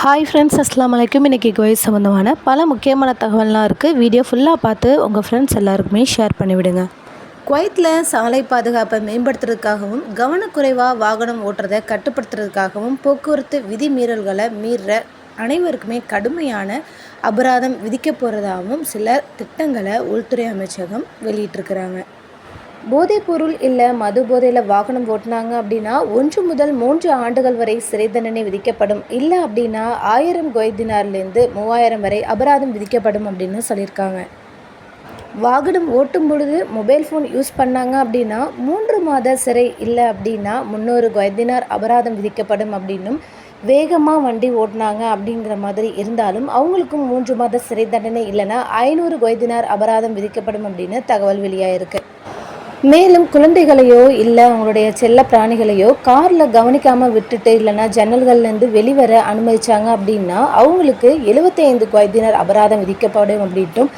Hi friends அஸ்லாம் வலைக்கும் இன்றைக்கி கோயில் சம்மந்தமான பல முக்கியமான தகவல்லாம் இருக்குது வீடியோ ஃபுல்லாக பார்த்து உங்கள் ஃப்ரெண்ட்ஸ் எல்லாருக்குமே ஷேர் பண்ணிவிடுங்க. குவைத்தில் சாலை பாதுகாப்பை மேம்படுத்துறதுக்காகவும் கவனக்குறைவாக வாகனம் ஓட்டுறதை கட்டுப்படுத்துறதுக்காகவும் போக்குவரத்து விதிமீறல்களை மீறுற அனைவருக்குமே கடுமையான அபராதம் விதிக்க போகிறதாகவும் சில திட்டங்களை உள்துறை அமைச்சகம் வெளியிட்டிருக்கிறாங்க. போதைப்பொருள் இல்லை மது போதையில் வாகனம் ஓட்டினாங்க அப்படின்னா ஒன்று முதல் மூன்று ஆண்டுகள் வரை சிறை தண்டனை விதிக்கப்படும். இல்லை அப்படின்னா ஆயிரம் கொய்தினார்லேருந்து மூவாயிரம் வரை அபராதம் விதிக்கப்படும் அப்படின்னு சொல்லியிருக்காங்க. வாகனம் ஓட்டும் பொழுது மொபைல் ஃபோன் யூஸ் பண்ணாங்க அப்படின்னா மூன்று மாத சிறை இல்லை அப்படின்னா முந்நூறு கொய்தினார் அபராதம் விதிக்கப்படும் அப்படின்னும் வேகமாக வண்டி ஓட்டினாங்க அப்படிங்கிற மாதிரி இருந்தாலும் அவங்களுக்கும் மூன்று மாத சிறை தண்டனை இல்லைன்னா ஐநூறு கொய்தினார் அபராதம் விதிக்கப்படும் அப்படின்னு தகவல் வெளியாயிருக்கு. மேலும் குழந்தைகளையோ இல்லை அவங்களுடைய செல்ல பிராணிகளையோ காரில் கவனிக்காமல் விட்டுட்டு இல்லைன்னா ஜன்னல்கள்லேருந்து வெளிவர அனுமதிச்சாங்க அப்படின்னா அவங்களுக்கு எழுபத்தைந்து வயதினர் அபராதம் விதிக்கப்படும் அப்படின்ட்டும்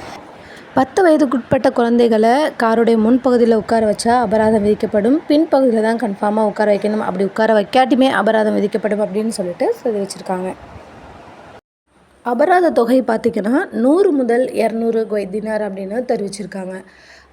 பத்து வயதுக்குட்பட்ட குழந்தைகளை காருடைய முன்பகுதியில் உட்கார வச்சா அபராதம் விதிக்கப்படும். பின்பகுதியில் தான் கன்ஃபார்மாக உட்கார வைக்கணும். அப்படி உட்கார வைக்காட்டியுமே அபராதம் விதிக்கப்படும் அப்படின்னு சொல்லிட்டு சொல்லி வச்சுருக்காங்க. அபராத தொகை பார்த்திங்கன்னா நூறு முதல் இரநூறு கொய்தினார் அப்படின்னு தெரிவிச்சிருக்காங்க.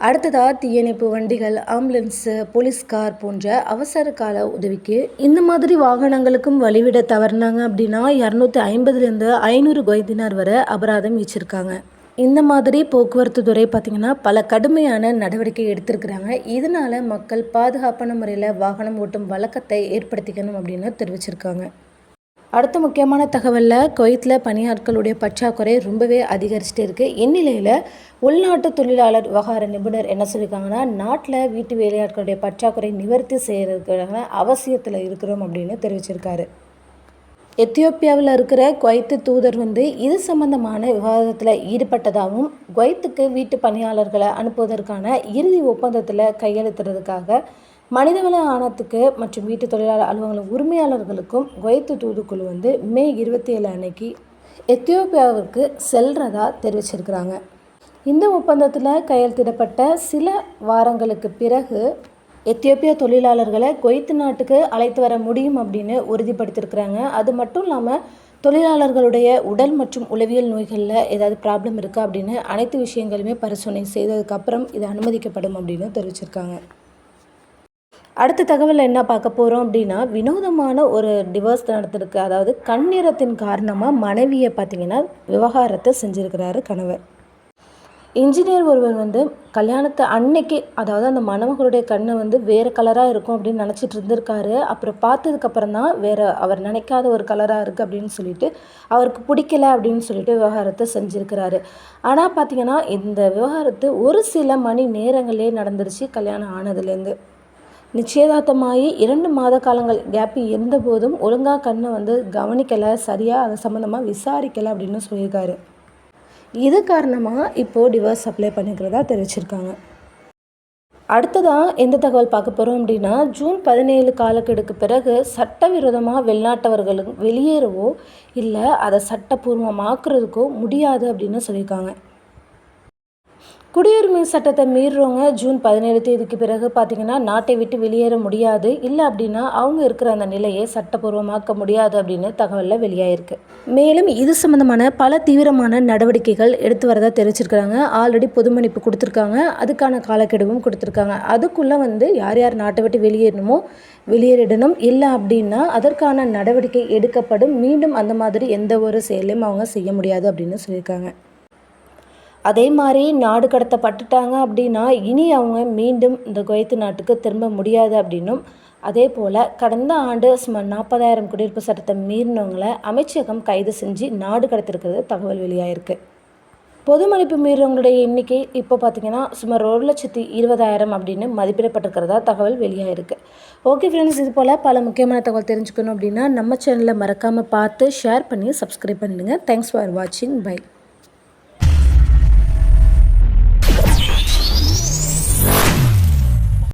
அடுத்ததாக தீயணைப்பு வண்டிகள் ஆம்புலன்ஸு போலீஸ் கார் போன்ற அவசர கால உதவிக்கு இந்த மாதிரி வாகனங்களுக்கும் வழிவிட தவறினாங்க அப்படின்னா இரநூத்தி ஐம்பதுலேருந்து ஐநூறு கொய்தினார் வரை அபராதம் வச்சுருக்காங்க இந்த மாதிரி போக்குவரத்து துறை பார்த்திங்கன்னா பல கடுமையான நடவடிக்கை எடுத்திருக்கிறாங்க. இதனால் மக்கள் பாதுகாப்பான முறையில் வாகனம் ஓட்டும் வழக்கத்தை ஏற்படுத்திக்கணும் அப்படின்னு தெரிவிச்சிருக்காங்க. அடுத்த முக்கியமான தகவலில் குவைத்தில் பணியாட்களுடைய பற்றாக்குறை ரொம்பவே அதிகரிச்சுட்டு இருக்குது இந்நிலையில் உள்நாட்டு தொழிலாளர் விவகார நிபுணர் என்ன சொல்லியிருக்காங்கன்னா நாட்டில் வீட்டு வேலையாட்களுடைய பற்றாக்குறை நிவர்த்தி செய்கிறதுக்கான அவசியத்தில் இருக்கிறோம் அப்படின்னு தெரிவிச்சிருக்காரு. எத்தியோப்பியாவில் இருக்கிற குவைத்து தூதர் வந்து இது சம்பந்தமான விவாதத்தில் ஈடுபட்டதாகவும் குவைத்துக்கு வீட்டு பணியாளர்களை அனுப்புவதற்கான இறுதி ஒப்பந்தத்தில் கையெழுத்துறதுக்காக மனிதவள ஆணத்துக்கு மற்றும் வீட்டு தொழிலாளர் அலுவலக உரிமையாளர்களுக்கும் குவைத்து தூதுக்குழு வந்து மே இருபத்தி ஏழு அன்னைக்கு எத்தியோப்பியாவிற்கு செல்றதா தெரிவிச்சிருக்கிறாங்க. இந்த ஒப்பந்தத்தில் கையெழுத்திடப்பட்ட சில வாரங்களுக்கு பிறகு எத்தியோப்பிய தொழிலாளர்களை குவைத்து நாட்டுக்கு அழைத்து வர முடியும் அப்படின்னு உறுதிப்படுத்தியிருக்கிறாங்க. அது மட்டும் இல்லாமல் தொழிலாளர்களுடைய உடல் மற்றும் உளவியல் நோய்களில் ஏதாவது ப்ராப்ளம் இருக்கா அப்படின்னு அனைத்து விஷயங்களுமே பரிசோதனை செய்ததுக்கப்புறம் இது அனுமதிக்கப்படும் அப்படின்னு தெரிவிச்சிருக்காங்க. அடுத்த தகவல் என்ன பார்க்க போகிறோம் அப்படின்னா வினோதமான ஒரு டிவோர்ஸ் நடத்திருக்கு அதாவது கண்ணீரத்தின் காரணமாக மனைவியை பார்த்திங்கன்னா விவகாரத்தை செஞ்சுருக்கிறாரு கணவர். இன்ஜினியர் ஒருவர் வந்து கல்யாணத்தை அன்னைக்கு அதாவது அந்த மணமகளுடைய கண்ணை வந்து வேறு கலராக இருக்கும் அப்படின்னு நினச்சிட்டு இருந்திருக்காரு. அப்புறம் பார்த்ததுக்கப்புறம் தான் வேறு அவர் நினைக்காத ஒரு கலராக இருக்குது அப்படின்னு சொல்லிட்டு அவருக்கு பிடிக்கல அப்படின்னு சொல்லிட்டு விவகாரத்தை செஞ்சுருக்கிறாரு. ஆனால் பார்த்திங்கன்னா இந்த விவகாரத்து ஒரு சில மணி நேரங்களே நடந்துருச்சு கல்யாணம் ஆனதுலேருந்து. நிச்சயதார்த்தமாகி இரண்டு மாத காலங்கள் கேப் இருந்தபோதும் ஒழுங்காக கண்ணை வந்து கவனிக்கலை சரியாக அது சம்மந்தமாக விசாரிக்கலை அப்படின்னு சொல்லியிருக்காரு. இது காரணமாக இப்போது டிவோர்ஸ் அப்ளை பண்ணிக்கிறதா தெரிவிச்சிருக்காங்க. அடுத்ததாக எந்த தகவல் பார்க்க போகிறோம் அப்படின்னா ஜூன் பதினேழு காலக்கெடுக்கு பிறகு சட்டவிரோதமாக வெளிநாட்டவர்களும் வெளியேறவோ இல்லை அதை சட்டப்பூர்வமாக்குறதுக்கோ முடியாது அப்படின்னு சொல்லியிருக்காங்க. குடியுரிமை சட்டத்தை மீறுறவங்க ஜூன் பதினேழு தேதிக்கு பிறகு பார்த்திங்கன்னா நாட்டை விட்டு வெளியேற முடியாது. இல்லை அப்படின்னா அவங்க இருக்கிற அந்த நிலையை சட்டப்பூர்வமாக்க முடியாது அப்படின்னு தகவலில் வெளியாயிருக்கு. மேலும் இது சம்மந்தமான பல தீவிரமான நடவடிக்கைகள் எடுத்து வரதா தெரிவிச்சிருக்கிறாங்க. ஆல்ரெடி பொதுமன்னிப்பு கொடுத்துருக்காங்க. அதுக்கான காலக்கெடுவும் கொடுத்துருக்காங்க. அதுக்குள்ளே வந்து யார் யார் நாட்டை விட்டு வெளியேறணுமோ வெளியேறிடணும். இல்லை அப்படின்னா அதற்கான நடவடிக்கை எடுக்கப்படும். மீண்டும் அந்த மாதிரி எந்த ஒரு செயலையும் அவங்க செய்ய முடியாது அப்படின்னு சொல்லியிருக்காங்க. அதே மாதிரி நாடு கடத்தப்பட்டுட்டாங்க அப்படின்னா இனி அவங்க மீண்டும் இந்த குவைத்து நாட்டுக்கு திரும்ப முடியாது அப்படின்னும். அதே போல் கடந்த ஆண்டு சுமார் நாற்பதாயிரம் குடியிருப்பு சட்டத்தை மீறினவங்களை அமைச்சகம் கைது செஞ்சு நாடு கடத்திருக்கிறது தகவல் வெளியாயிருக்கு. பொது மதிப்பு மீறவங்களுடைய எண்ணிக்கை இப்போ பார்த்திங்கன்னா சுமார் ஒரு லட்சத்தி இருபதாயிரம் அப்படின்னு மதிப்பிடப்பட்டிருக்கிறதா தகவல் வெளியாகிருக்கு ஓகே ஃப்ரெண்ட்ஸ் இது போல் பல முக்கியமான தகவல் தெரிஞ்சுக்கணும் அப்படின்னா நம்ம சேனலை மறக்காமல் பார்த்து ஷேர் பண்ணி சப்ஸ்கிரைப் பண்ணிடுங்க. தேங்க்ஸ் ஃபார் வாட்சிங் பை